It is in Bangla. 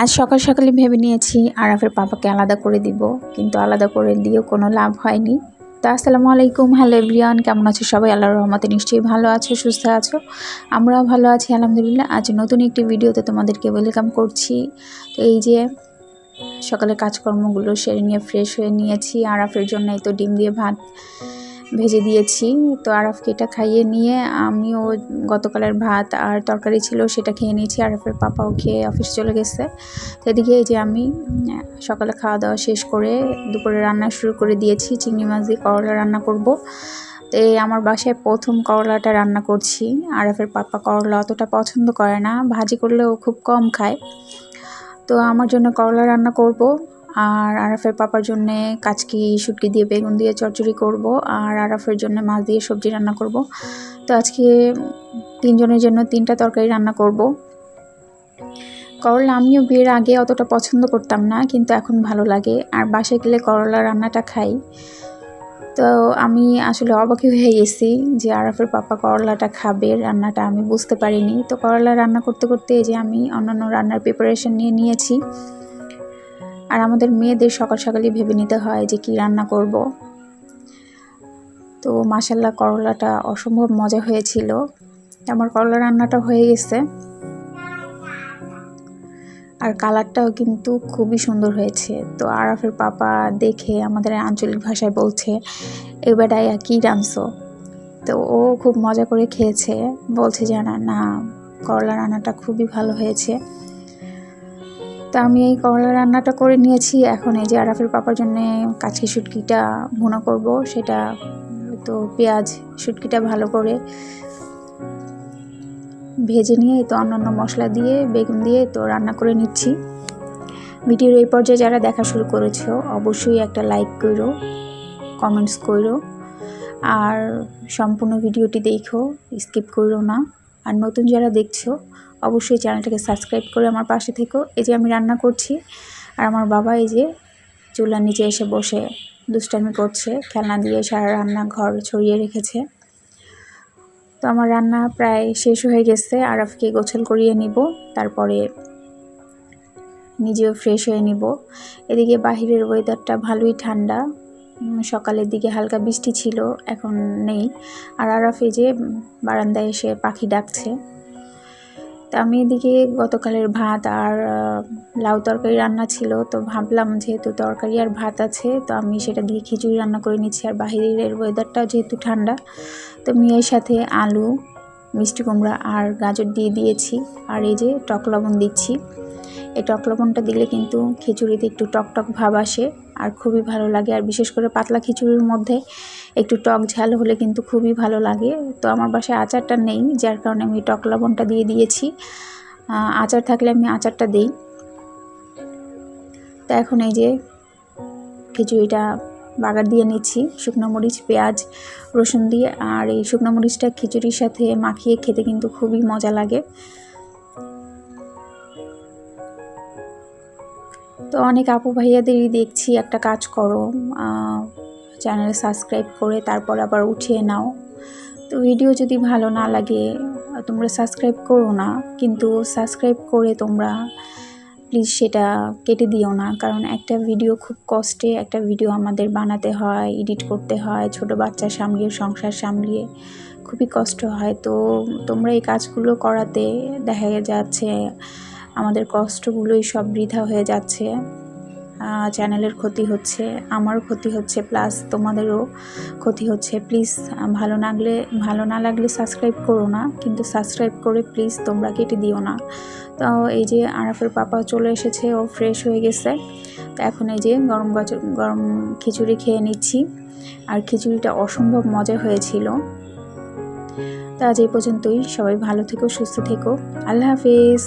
আজ সকাল সকালে ভেবে নিয়েছি আরাফের পাপাকে আলাদা করে দিব, কিন্তু আলাদা করে দিয়েও কোনো লাভ হয়নি। তো আসসালামু আলাইকুম, হ্যালো এভরিওয়ান, কেমন আছো সবাই? আল্লাহর রহমতে নিশ্চয়ই ভালো আছো, সুস্থ আছো। আমরাও ভালো আছি, আলহামদুলিল্লাহ। আজ নতুন একটি ভিডিওতে তোমাদেরকে ওয়েলকাম করছি। তো এই যে সকালে কাজকর্মগুলো সেরে নিয়ে ফ্রেশ হয়ে নিয়েছি। আরাফের জন্য এই তো ডিম দিয়ে ভাত। ভেজে দিয়েছি। তো আরাফকে এটা খাইয়ে নিয়ে আমিও গতকালের ভাত আর তরকারি ছিল সেটা খেয়ে নিয়েছি। আরাফের পাপাও খেয়ে অফিস চলে গেছে। তো এদিকে এই যে আমি, সকালে খাওয়া দাওয়া শেষ করে দুপুরে রান্না শুরু করে দিয়েছি। চিংড়ি মাছ দিয়ে করলা রান্না করব। তো আমার বাসায় প্রথম করলাটা রান্না করছি। আরাফের পাপা করলা অতটা পছন্দ করে না। ভাজি করলেও খুব কম খায়। তো আমার জন্য করলা রান্না করব। আর আরাফের পাপার জন্য কাচকি, শুটকি দিয়ে বেগুন দিয়ে চচ্চড়ি করব আর আরাফের জন্য মাছ দিয়ে সবজি রান্না করব। তো আজকে তিনজনের জন্য তিনটা তরকারি রান্না করব। করলা আমিও বিয়ের আগে অতটা পছন্দ করতাম না, কিন্তু এখন ভালো লাগে। আর বাসায় গেলে করলা রান্নাটা খাই। তো আমি আসলে অবাকি হয়ে গেছি যে আরাফের পাপা করলাটা খাবে, রান্নাটা আমি বুঝতে পারিনি। তো করলা রান্না করতে করতে এই যে আমি অন্যান্য রান্নার প্রিপারেশন নিয়ে নিয়েছি। আর আমাদের মেয়েদের সকাল সকালই ভেবে নিতে হয় যে কি রান্না করব। তো মাসাল্লাহ করলাটা অসম্ভব মজা হয়েছিল। আমার করলা রান্নাটা হয়ে গেছে। আর কালারটাও কিন্তু খুবই সুন্দর হয়েছে। তো আরাফের পাপা দেখে আমাদের আঞ্চলিক ভাষায় বলছে এবারাইয়া কী রাঁধছো? তো ও খুব মজা করে খেয়েছে। বলছে যে, না না, করলা রান্নাটা খুবই ভালো হয়েছে। তো আমি এই করলা রান্নাটা করে নিয়েছি। এখন এই যে আরাফের পাপার জন্য কাছি শুটকিটা ভুনা করব। সেটা তো পেঁয়াজ শুটকিটা ভালো করে ভেজে নিয়ে তো অন্যান্য মশলা দিয়ে, বেগুন দিয়ে তো রান্না করে নিচ্ছি। ভিডিওর এই পর্যায়ে যারা দেখা শুরু করেছ, অবশ্যই একটা লাইক করো, কমেন্টস করো। আর সম্পূর্ণ ভিডিওটি দেখো, স্কিপ করো না। আর নতুন যারা দেখছ অবশ্যই চ্যানেলটাকে সাবস্ক্রাইব করে আমার পাশে থেকো। এই যে আমি রান্না করছি, আর আমার বাবা এই যে চুলার নিচে এসে বসে দুষ্টামি করছে, খেলনা দিয়ে সারা রান্না ঘর ছড়িয়ে রেখেছে। তো আমার রান্না প্রায় শেষ হয়ে গেছে, আরাফকে গোছল করিয়ে নিব, তারপরে নিজেও ফ্রেশ হয়ে নিব। এদিকে বাহিরের ওয়েদারটা ভালোই ঠান্ডা সকালের দিকে হালকা বৃষ্টি ছিল, এখন নেই। আর আরাফ এই যে বারান্দায় এসে পাখি ডাকছে। তা আমি এদিকে গতকালের ভাত আর লাউ তরকারি রান্না ছিল, তো ভাবলাম যেহেতু তরকারি আর ভাত আছে, তো আমি সেটা দিয়ে খিচুড়ি রান্না করে নিচ্ছি। আর বাহিরের ওয়েদারটাও যেহেতু ঠান্ডা, তো মেয়ের সাথে আলু, মিষ্টি কুমড়া আর গাজর দিয়ে দিয়েছি। আর এই যে টক লবণ দিচ্ছি। এই টক লবণটা দিলে কিন্তু খিচুড়িতে একটু টক টক ভাব আসে। আর খুবই ভালো লাগে। আর বিশেষ করে পাতলা খিচুড়ির মধ্যে একটু টক ঝাল হলে কিন্তু খুবই ভালো লাগে। তো আমার বাসায় আচারটা নেই, যার কারণে আমি টক লবণটা দিয়ে দিয়েছি। আচার থাকলে আমি আচারটা দিই। তো এখন এই যে খিচুড়িটা বাগার দিয়ে নিচ্ছি, শুকনো মরিচ, পেঁয়াজ, রসুন দিয়ে। আর এই শুকনো মরিচটা খিচুড়ির সাথে মাখিয়ে খেতে কিন্তু খুবই মজা লাগে। তো অনেক আপু ভাইয়াদেরই দেখছি, একটা কাজ করো চ্যানেল সাবস্ক্রাইব করে তারপর আবার উঠিয়ে নাও। তো ভিডিও যদি ভালো না লাগে, তোমরা সাবস্ক্রাইব করো না, কিন্তু সাবস্ক্রাইব করে তোমরা প্লিজ সেটা কেটে দিও না, কারণ একটা ভিডিও খুব কষ্টে, একটা ভিডিও আমাদের বানাতে হয় এডিট করতে হয়, ছোট বাচ্চা সামলিয়ে, সংসার সামলিয়ে খুবই কষ্ট হয়। তো তোমরা এই কাজগুলো করাতে দেখা যাচ্ছে আমাদের কষ্টগুলোই সব বৃথা হয়ে যাচ্ছে চ্যানেলের ক্ষতি হচ্ছে, আমারও ক্ষতি হচ্ছে প্লাস তোমাদেরও ক্ষতি হচ্ছে। প্লিজ ভালো লাগলে, ভালো না লাগলে সাবস্ক্রাইব করো না, কিন্তু সাবস্ক্রাইব করে প্লিজ তোমরা কেটে দিও না। তো এই যে আরাফের পাপা চলে এসেছে, ও ফ্রেশ হয়ে গেছে। তো এখন এই যে গরম গরম খিচুড়ি খেয়ে নিচ্ছি। আর খিচুড়িটা অসম্ভব মজা হয়েছিল। তো আজ এই পর্যন্তই। সবাই ভালো থেকো, সুস্থ থেকো। আল্লাহ হাফিজ।